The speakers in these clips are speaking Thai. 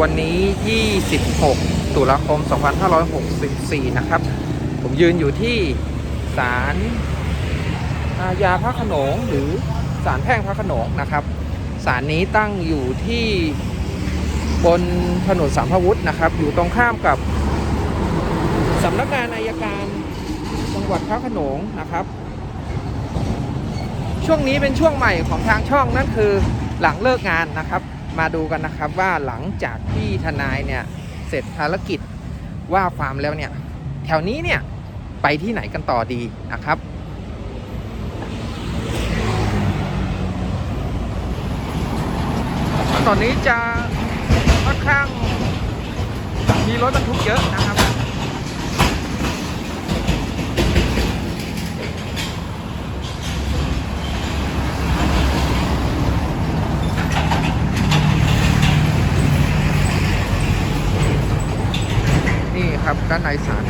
วันนี้ 26 ตุลาคม 2564 นะครับ ผมยืนอยู่ที่ศาลอาญาพระขนงหรือศาลแพ่งพระขนงนะครับศาลนี้ตั้งอยู่ที่บนถนนสามพวุฒินะครับ อยู่ตรงข้ามกับสำนักงานอายการจังหวัดพระขนงนะครับ ช่วงนี้เป็นช่วงใหม่ของทางช่องนั่นคือหลังเลิกงานนะครับ มาดูกันนะครับว่าหลังจากที่ทนายเนี่ยเสร็จภารกิจว่าความแล้วเนี่ย แถวนี้เนี่ยไปที่ไหนกันต่อดีนะครับตอนนี้จะค่อนข้างมีรถบรรทุกเยอะนะครับ นี่ครับ ด้านในศาล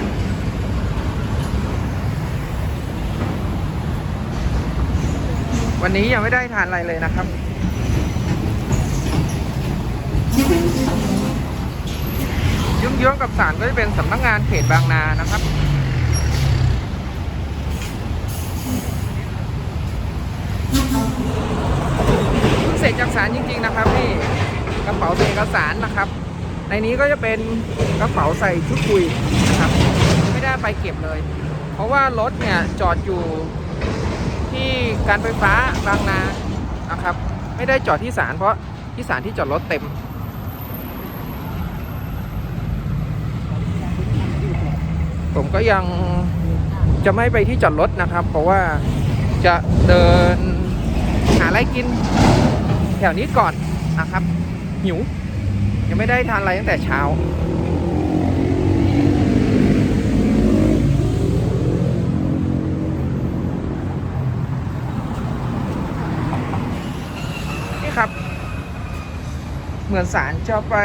วันนี้ยังไม่ได้ทานอะไรเลยนะครับ ยุ่งเยื้องกับศาลก็จะเป็นสำนักงานเขตบางนานะครับเพิ่งเสร็จจากศาลจริง ๆ นะครับ นี่กระเป๋าใส่เอกสารนะครับ ในนี้ก็จะเป็นกระเป๋าใส่ชุดคุยนะครับ ไม่ได้ไปเก็บเลย เพราะว่ารถเนี่ยจอดอยู่ที่การไฟฟ้าบางนานะครับ ไม่ได้จอดที่ศาลเพราะที่ศาลที่จอดรถเต็มผมก็ยังจะไม่ไปที่จอดรถนะครับ เพราะว่าจะเดินหาอะไรกินแถวนี้ก่อนนะครับ หิว ยังไม่ได้ทานอะไรตั้งแต่เช้า นี่ครับ เหมือนศาลจะไป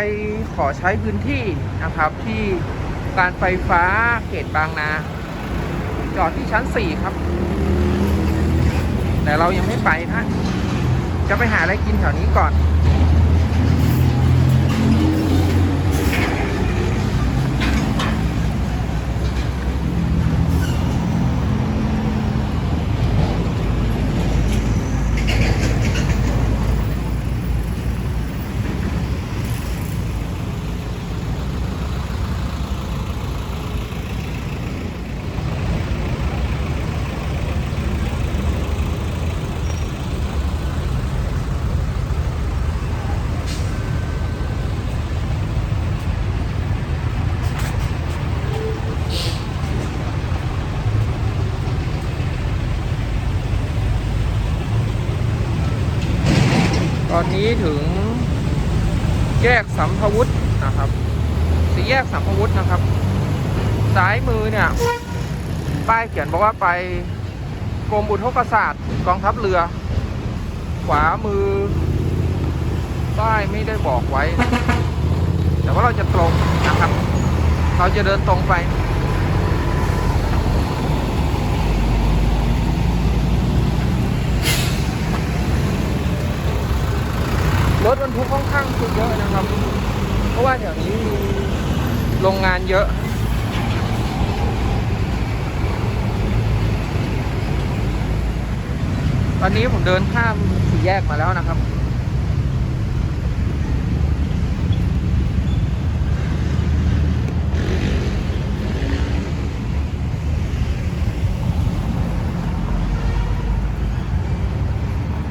ขอใช้พื้นที่นะครับ ที่การไฟฟ้าเขตบางนา จอดที่ชั้น 4 ครับ แต่เรายังไม่ไปนะ จะไปหาอะไรกินแถวนี้ก่อน ตอนนี้ถึง แยกสัมภวุฒินะครับสี่แยกสัมภวุฒินะครับซ้ายมือเนี่ย ป้ายเขียนบอกว่าไปกรมอุทกศาสตร์กองทัพเรือ ขวามือ ป้ายไม่ได้บอกไว้ แต่ว่าเราจะตรงนะครับ เราจะเดินตรงไป ถบรรทุกค่อนข้างเยอะนะครับ เพราะว่าแถวนี้มีโรงงานเยอะตอนนี้ผมเดินข้ามสี่แยกมาแล้วนะครับ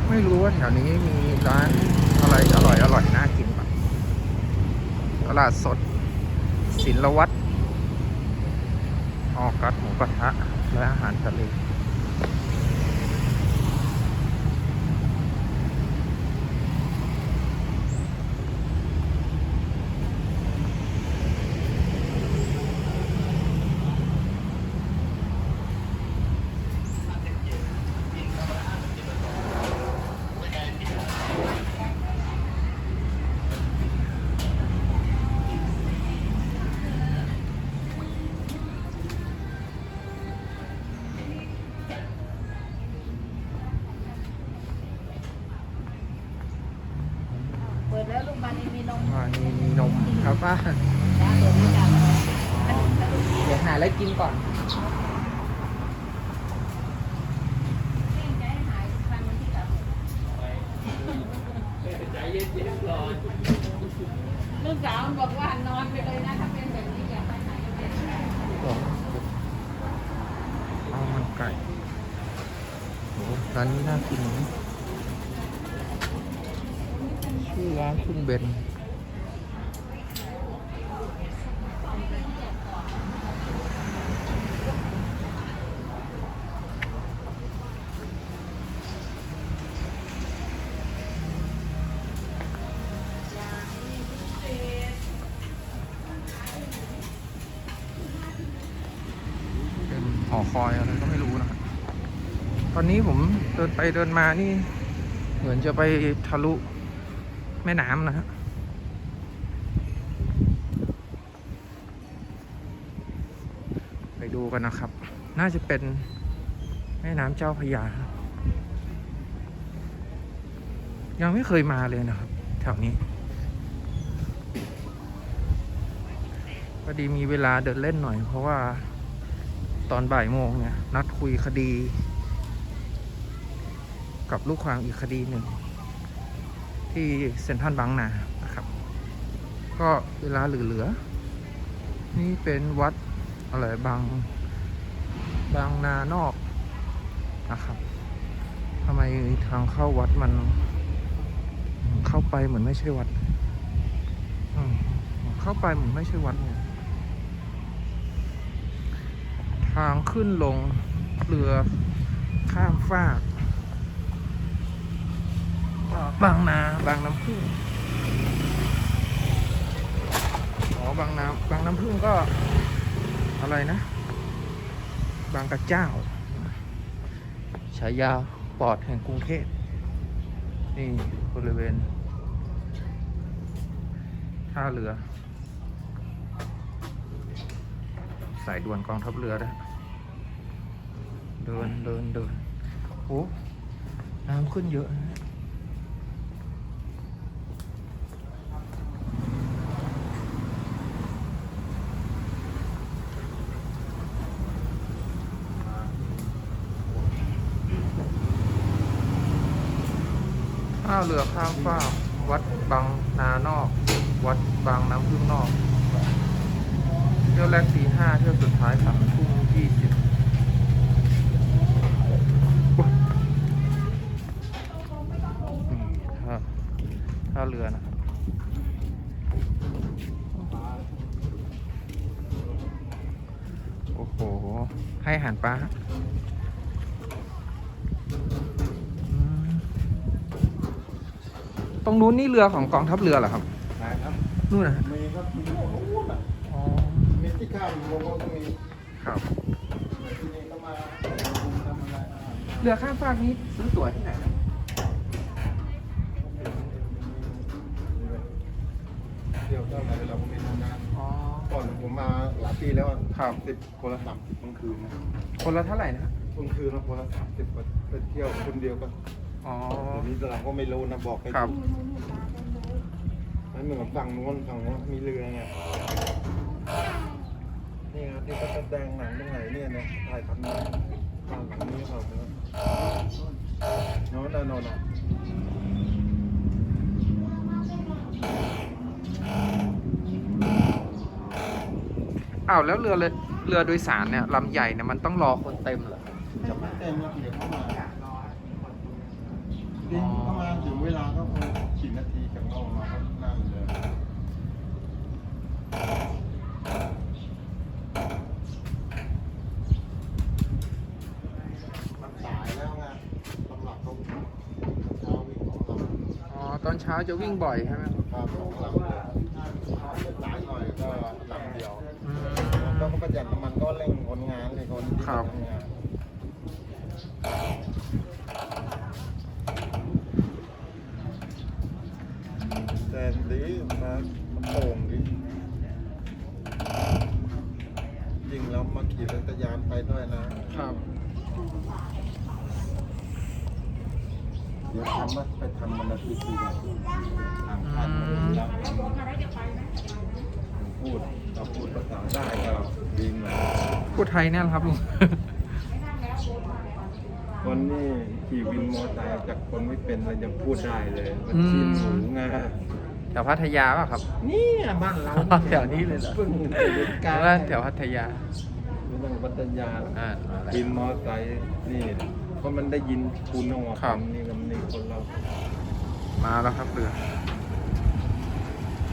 ไม่รู้ว่าแถวนี้มีร้านอะไรอร่อยอร่อยน่ากินบ้าง ตลาดสด ศิลวัตรออกัสหมูกระทะและอาหารทะเล ร้านนี้น่ากินชื่อร้านคุณเบน นี้ผมเดินไปเดินมานี่ เหมือนจะไปทะลุแม่น้ำนะฮะไปดูกันนะครับ น่าจะเป็นแม่น้ำเจ้าพยา ยังไม่เคยมาเลยนะครับ แถวนี้พอดีมีเวลาเดินเล่นหน่อย เพราะว่าตอนบ่ายโมงเนี่ย นัดคุยคดี กับลูกความอีกคดีหนึ่ง ที่เซ็นทรัลบางนานะครับ ก็เวลาเหลือๆนี่เป็นวัดอะไรบางบางนานอกนะครับทำไมทางเข้าวัดมัน เข้าไปเหมือนไม่ใช่วัดเข้าไปเหมือนไม่ใช่วัดเนี่ยทางขึ้นลงเรือข้ามฟาก บางนาบางน้ำพึ่งอ๋อบางนาบางน้ำพึ่งก็อะไรนะ บางกระเจ้าฉายาปอดแห่งกรุงเทพนี่บริเวณท่าเรือ สายด่วนกองทัพเรือนะเดินเดินเดินโอ้น้ำขึ้นเยอะนะ ท่าเรือข้ามฟากวัดบางนานอก วัดบางน้ำพึ่งนอก เที่ยวแรกตีห้าเที่ยวสุดท้ายสามทุ่มยี่สิบท่าท่าเรือนะครับ โอ้โห ให้อาหารปลาฮะอืมตรง นู้นนี่เรือของกองทัพเรือเหรอครับนะครับนู่นนะฮะมีครับมีโอ้โหน่ะอ๋อมีที่ข้ามลงก็มีครับ ที่นี่ก็มาทำอะไรอ่าเรือข้ามฟากนี้ซื้อตั๋วที่ไหนนะเที่ยวเท่าไหร่เราก็ไม่ทำงานอ๋อก่อนผมมาหลายปีแล้วอะครับติดคนละสามสิบกลางคืนนะคนละเท่าไหร่นะกลางคืนละคนละสามสิบไปเที่ยวคนเดียวก็ อ๋อเดี๋ยวนี้เราก็ไม่รู้นะบอกไปครับไม่เหมือนฝั่งนู้นฝั่งนู้นมีเรือไงนี่ครับที่เขาแสดงหนังตรงไหนเนี่ยนะถ่ายทำหนังบ้านหลังนี้เขาเนี่ยโน้นน่ะโน้นน่ะอ้าวแล้วเรือเลยเรือโดยสารเนี่ยลำใหญ่เนี่ยมันต้องรอคนเต็มเหรอจะไม่เต็มแล้วเดี๋ยวเข้ามาจริงเข้ามาถึงเวลา ก็คงกี่นาทีจากนอกมาก็นั่นเลยมันสายแล้วไงสำหรับเขาเช้าวิ่งของเราอ๋อตอนเช้าจะวิ่งบ่อยใช่ไหมครับครับของเราสายหน่อยก็ลำเดียวอืมแล้วก็ประหยัดน้ำมันก็เร่งคนงานเลยคนที่ทำงาน ทำมันละทีทีทางคันแล้วพูดเราพูดภาษาได้ก็ดีมือพูดไทยแน่ครับลุงวันนี้ขี่วินมอเตอร์ไซค์จากคนไม่เป็นเรายังพูดได้เลยมันชินหนูไงแถวพัทยาป่ะครับ นี่บ้านเราแถวนี้เลยเหรอพึ่งกาแถวพัทยาไม่ต้องพัทยาวินมอเตอร์ไซค์นี่ เพราะมันได้ยินคุณออกมาครับ นี่ก็นี่คนเรามาแล้วครับเรือ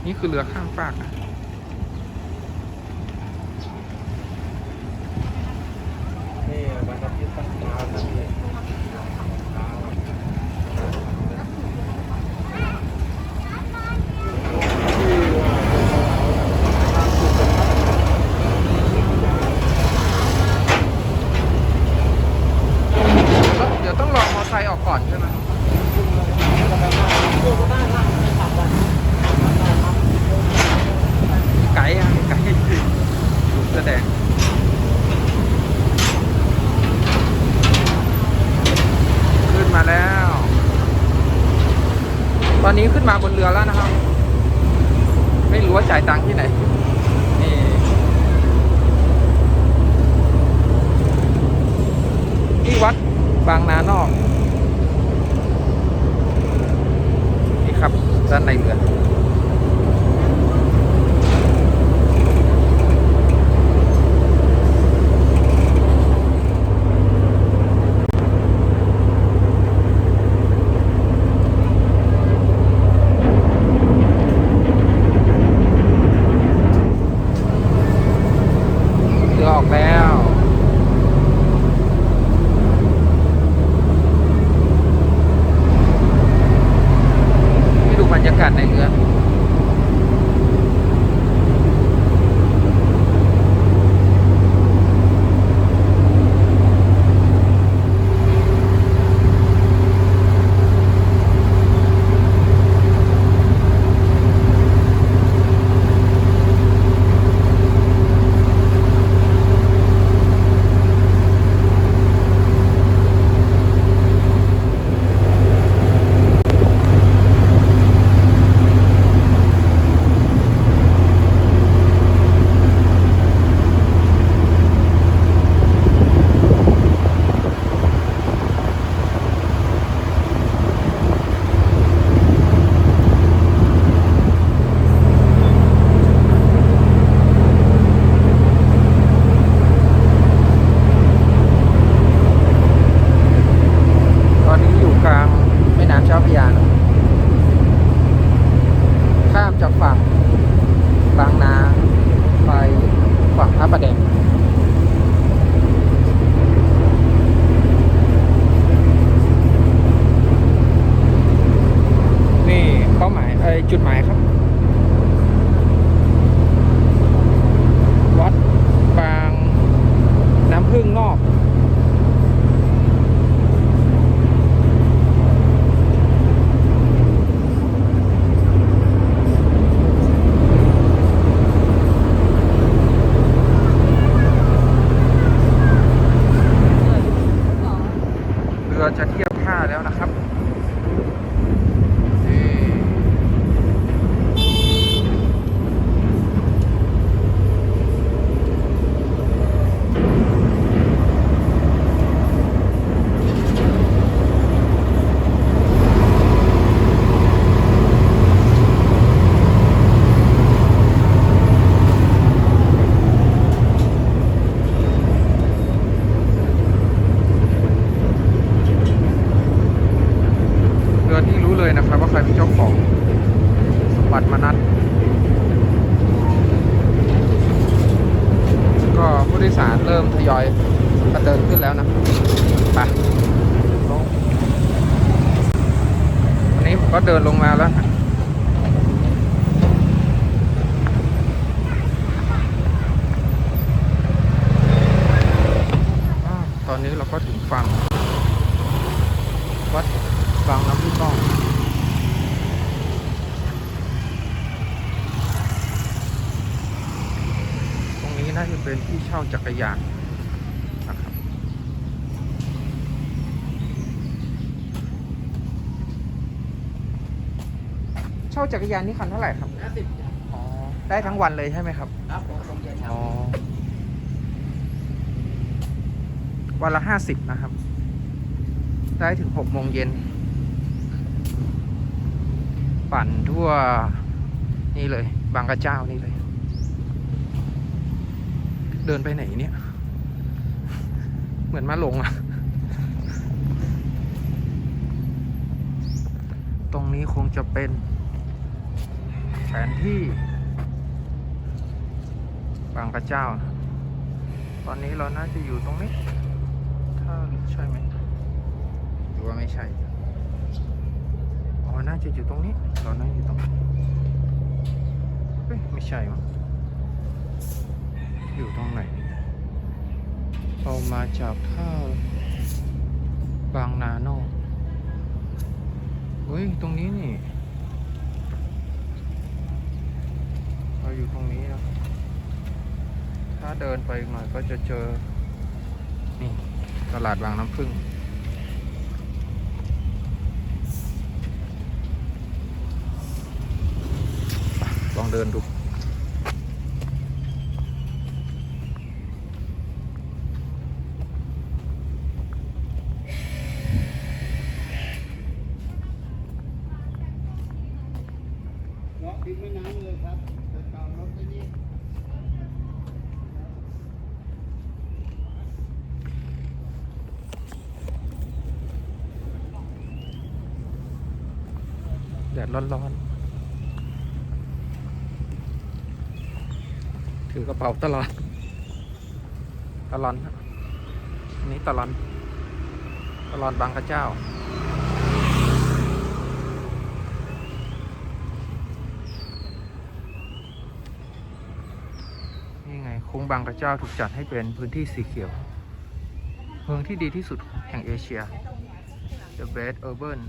นี่คือเรือข้ามฟากนะนี่มันรับยึดตั้งตาตั้งเลย เดี๋ยวต้องรอมอไซค์ออกก่อนใช่ไหมไกด์อะไกด์แสดง ขึ้นมาแล้ว ตอนนี้ขึ้น มาบนเรือแล้วนะครับ ไม่รู้ว่าจ่ายตังค์ที่ไหนนี่ที่วัดบางนา ก็ผู้โดยสารเริ่มทยอยกระเดินขึ้นแล้วนะไปลงวันนี้ผมก็เดินลงมาแล้วตอนนี้เราก็ถึงฝั่ง วัดบางน้ำพึ่งนอกตรงนี้น่าจะ เป็นที่เช่าจักรยานนะครับเช่าจักรยานนี่คันเท่าไหร่ครับห้าสิบอ๋อได้ทั้งวันเลยใช่ไหมครับครับผมลงเย็นครับอ๋อวันละห้าสิบนะครับ ได้ถึงหกโมงเย็น ปั่นทั่วนี่เลย บางกระเจ้านี่เลย เดินไปไหนเนี่ย เหมือนมาหลงอะตรงนี้คงจะเป็นแผนที่บางกระเจ้านะตอนนี้เราน่าจะอยู่ตรงนี้ ถ้าใช่ไหมหรือว่าไม่ใช่ อ๋อ น่าจะอยู่ตรงนี้ เราน่าอยู่ตรงนี้ เฮ้ย ไม่ใช่มั้ง อยู่ตรงไหนเรามาจากท่าบางนาโนอกเฮ้ย ตรงนี้นี่ เราอยู่ตรงนี้นะถ้าเดินไปอีกหน่อยก็จะเจอ นี่ ตลาดบางน้ำพึ่งลองเดินดู เลาะริมแม่น้ำเลยครับจะจอดรถที่นี่ แดดร้อนๆ ถือกระเป๋าตลอด ตลอนอันนี้ตลอน ตลอนบางกระเจ้า นี่ไงคุ้งบางกระเจ้าถูกจัดให้เป็นพื้นที่สีเขียว เมืองที่ดีที่สุดแห่งเอเชีย The best urban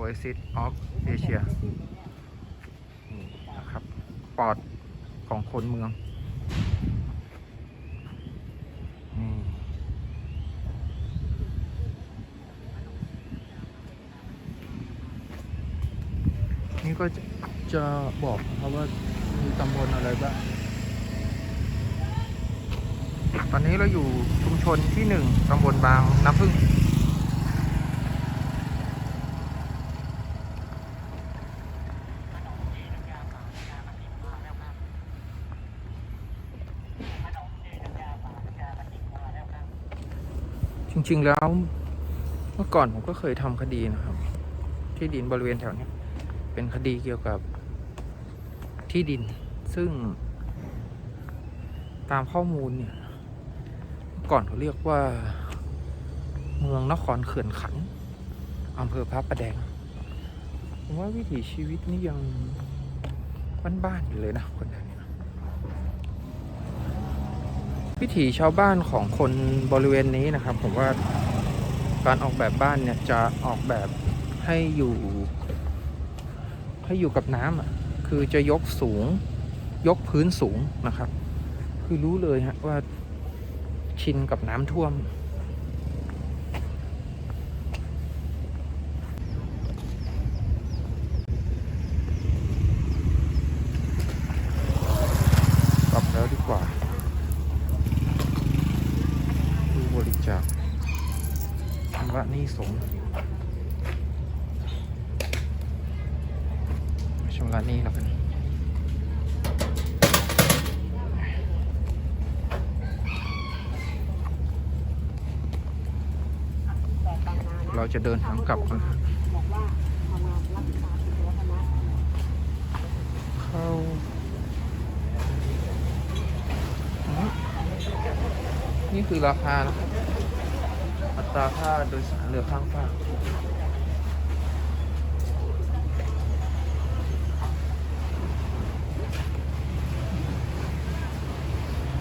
oasis of Asia นี่นะครับปอดของคนเมืองนี่นี่ก็จะจะบอกนะครับว่ามีตำบลอะไรบ้างตอนนี้เราอยู่ชุมชนที่หนึ่งตำบลบางน้ำพึ่ง ริง ๆ แล้วเมื่อก่อนผมก็เคยทำคดีนะครับ ที่ดินบริเวณแถวนี้เป็นคดีเกี่ยวกับที่ดิน ซึ่ง ตามข้อมูลเนี่ยก่อนเขาเรียกว่า เมืองนครเขื่อนขันอำเภอพระประแดงผมว่าวิถีชีวิตนี่ยังบ้านๆอยู่เลยนะคนแถวเนี้ วิถีชาวบ้านของคนบริเวณนี้นะครับ ผมว่าการออกแบบบ้านเนี่ยจะออกแบบให้อยู่ ให้อยู่กับน้ำอะคือจะยกสูงยกพื้นสูงนะครับ คือรู้เลยฮะว่าชินกับน้ำท่วม กลับแล้วดีกว่า ผู้บริจาคชำระหนี้สงฆ์ชำระหนี้แล้วกัน เราจะเดินทางกลับกันเอามารักษาสุขวัฒนะเข้าอืมนี่คือราคานะครับอัตราค่าโดยสารเรือข้างฟาก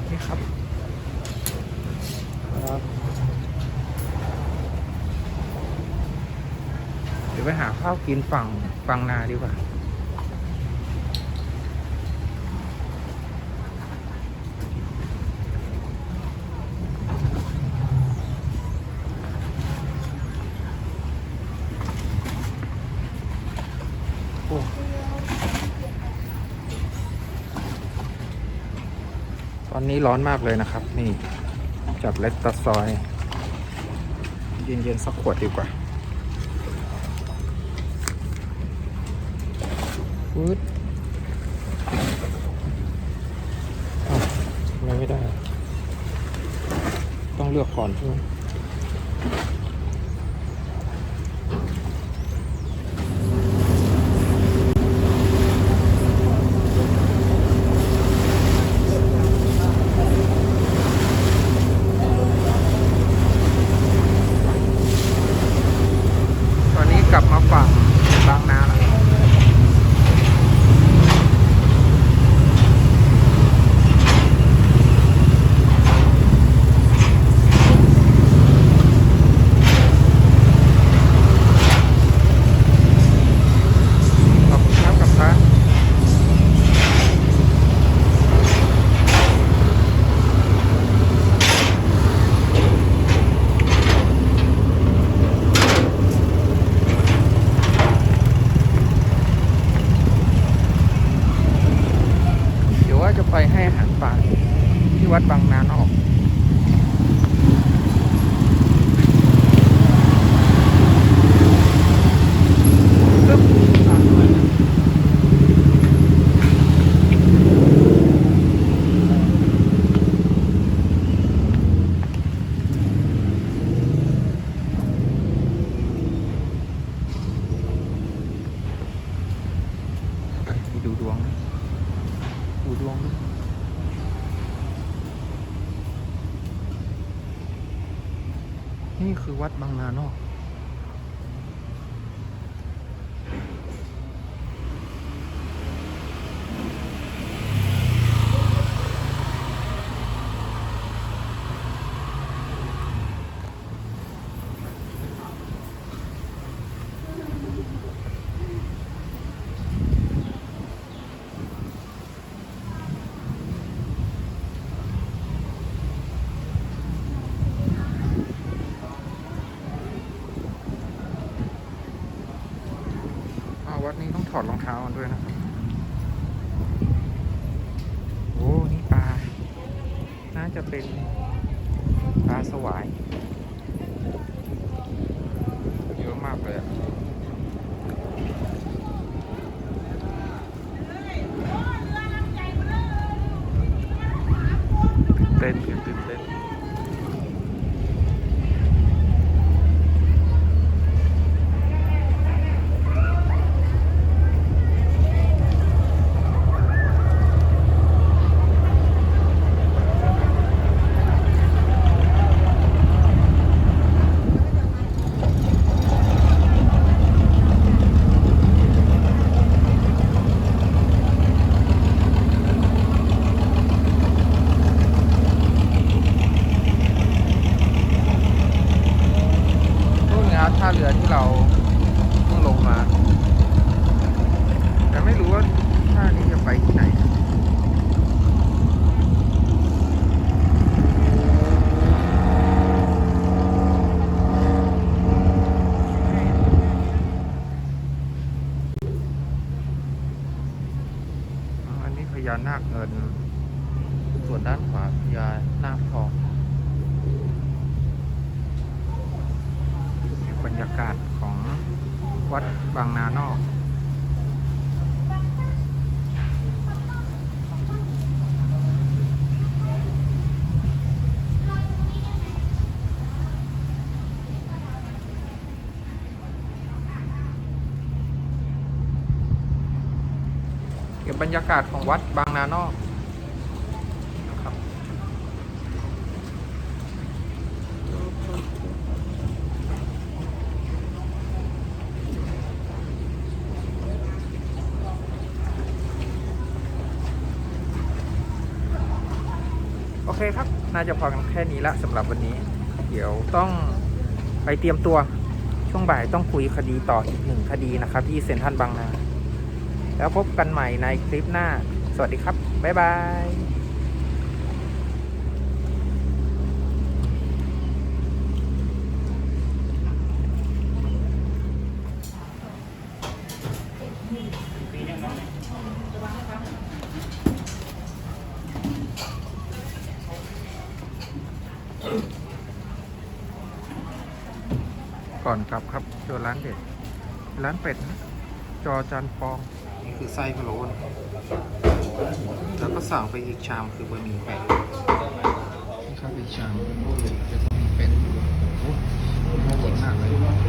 นี่ครับ เดี๋ยวไปหา ข้าวกินฝั่งฝั่งนาดีกว่า โอ้ตอนนี้ร้อนมากเลยนะครับ นี่จากเล็กตะซอย เย็นๆสักขวดดีกว่า ฟืดทำไมไม่ได้ ต้องเลือกก่อนใช่ไหม ต้องถอดรองเท้ากันด้วยนะครับโอ้นี่ปลา น่าจะเป็นปลาสวาย เยอะมากเลยอะตื่นเต้นตื่นเต้น นู่นไงครับท่าเรือที่เราเพิ่งลงมา แต่ไม่รู้ว่าท่านี้จะไปที่ไหน อันนี้พญานาคเงิน ส่วนด้านขวาพญานาคทอง บรรยากาศของวัด บางนานอก เก็บบรรยากาศของวัดบางนานอกนะครับ โอเคครับ น่าจะพอกันแค่นี้ละสำหรับวันนี้ เดี๋ยวต้องไปเตรียมตัวช่วงบ่ายต้องคุยคดีต่ออีกหนึ่งคดีนะครับ ที่เซ็นทรัลบางนา แล้วพบกันใหม่ในคลิปหน้า สวัสดีครับ บ๊ายบาย ร้านเป็ดนะจอจานฟอง นี่คือไส้พะโล้นแล้วก็สั่งไปอีกชามคือบะหมี่เป็ดนี่ครับอีกชามเป็นบะหมีเป็ดโอ้โหน่านมากเลย